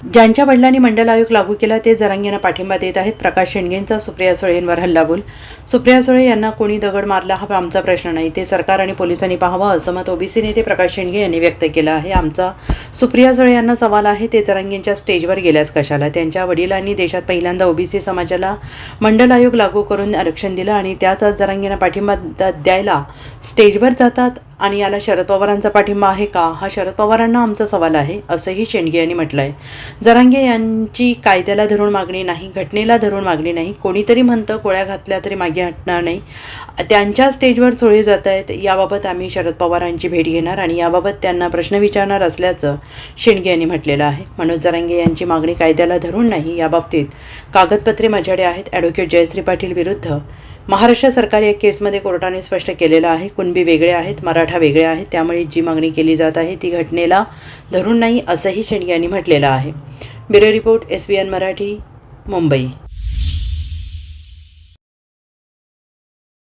ज्यांच्या वडिलांनी मंडल आयोग लागू केला ते जरांगींना पाठिंबा देत आहेत. प्रकाश शेंडगेंचा सुप्रिया सुळेंवर हल्लाबोल सुप्रिया सुळे यांना कोणी दगड मारला हा आमचा प्रश्न नाही. ते सरकार आणि पोलिसांनी पाहावं असं मत ओबीसी नेते प्रकाश शेंडगे यांनी व्यक्त केलं आहे. आमचा सुप्रिया सुळे यांना सवाल आहे ते जरांगींच्या स्टेजवर गेल्यास कशाला? त्यांच्या वडिलांनी देशात पहिल्यांदा ओबीसी समाजाला मंडल आयोग लागू करून आरक्षण दिलं आणि त्याच आज जरांगींना पाठिंबा द- द्यायला स्टेजवर जातात. आणि याला शरद पवारांचा पाठिंबा आहे का? हा शरद पवारांना आमचा सवाल आहे असंही शेंडगे यांनी म्हटलं आहे जरांगे यांची कायद्याला धरून मागणी नाही घटनेला धरून मागणी नाही कोणीतरी म्हणतं कोळ्या घातल्या तरी मागे हटणार नाही. त्यांच्या स्टेजवर सोळे जात आहेत याबाबत आम्ही शरद पवारांची भेट घेणार आणि याबाबत त्यांना प्रश्न विचारणार असल्याचं शेंडगे यांनी म्हटलेलं आहे. मनोज जरांगे यांची मागणी कायद्याला धरून नाही याबाबतीत कागदपत्रे माझ्याकडे आहेत. ॲडव्होकेट जयश्री पाटील विरुद्ध महाराष्ट्र सरकार या केसमध्ये कोर्टाने स्पष्ट केलेलं आहे कुणबी वेगळे आहेत मराठा वेगळे आहेत त्यामुळे जी मागणी केली जात आहे ती घटनेला धरून नाही असंही शेंडगे यांनी म्हटलेलं आहे. Bureau report S B N Marathi Mumbai.